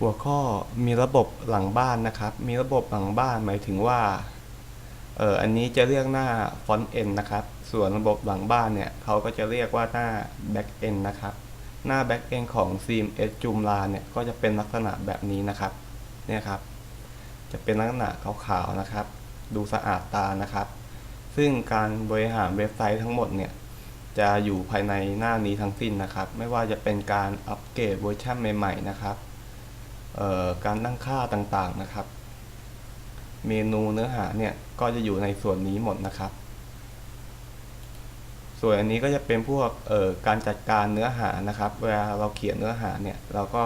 หัวข้อมีระบบหลังบ้านนะครับ มีระบบหลังบ้านหมายถึงว่าเอออันนี้จะเรียกหน้า front end นนะครับ ส่วนระบบหลังบ้านเนี่ยเขาก็จะเรียกว่าหน้า back end นนะครับ หน้า back end ของ CMS Joomla เนี่ยก็จะเป็นลักษณะแบบนี้นะครับ เนี่ยครับ จะเป็นลักษณะขาวๆนะครับ ดูสะอาดตานะครับ ซึ่งการบริหารเว็บไซต์ทั้งหมดเนี่ยจะอยู่ภายในหน้านี้ทั้งสิ้นนะครับ ไม่ว่าจะเป็นการอัปเกรดเวอร์ชันใหม่ ๆ นะครับ การตั้งค่าต่างๆนะครับ เมนูเนื้อหาเนี่ยก็จะอยู่ในส่วนนี้หมดนะครับ ส่วนอันนี้ก็จะเป็นพวกการจัดการเนื้อหานะครับ เวลาเราเขียนเนื้อหาเนี่ยเราก็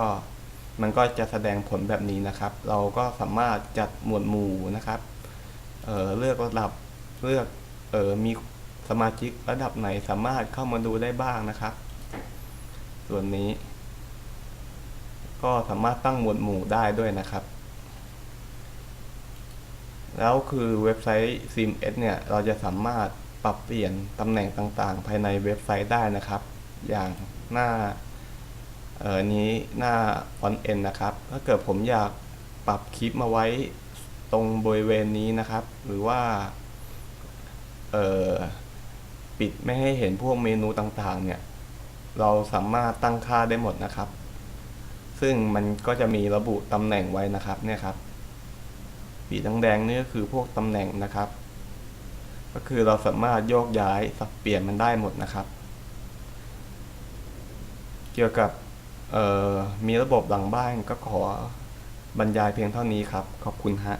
มันก็จะแสดงผลแบบนี้นะครับ เราก็สามารถจัดหมวดหมู่นะครับเเลือกระดับเลือกออมีสมาชิกระดับไหนสามารถเข้ามาดูได้บ้างนะครับ ส่วนนี้ ก็สามารถตั้งหมวดหมู่ได้ด้วยนะครับ แล้วคือเว็บไซต์ CMS เนี่ย เราจะสามารถปรับเปลี่ยนตำแหน่งต่างๆ ภายในเว็บไซต์ได้นะครับ อย่างหน้าเอ่อนี้หน้า on end นะครับ ถ้าเกิดผมอยากปรับคลิปมาไว้ตรงบริเวณนี้นะครับ หรือว่าเอ่อปิดไม่ให้เห็นพวกเมนูต่างๆ เนี่ย เราสามารถตั้งค่าได้หมดนะครับ ซึ่งมันก็จะมีระบุตำแหน่งไว้นะครับเนี่ยครับสีแดงๆนี่ก็คือพวกตำแหน่งนะครับ ก็คือเราสามารถโยกย้ายสับเปลี่ยนมันได้หมดนะครับ เกี่ยวกับมีระบบหลังบ้านก็ขอบรรยายเพียงเท่านี้ครับ ขอบคุณฮะ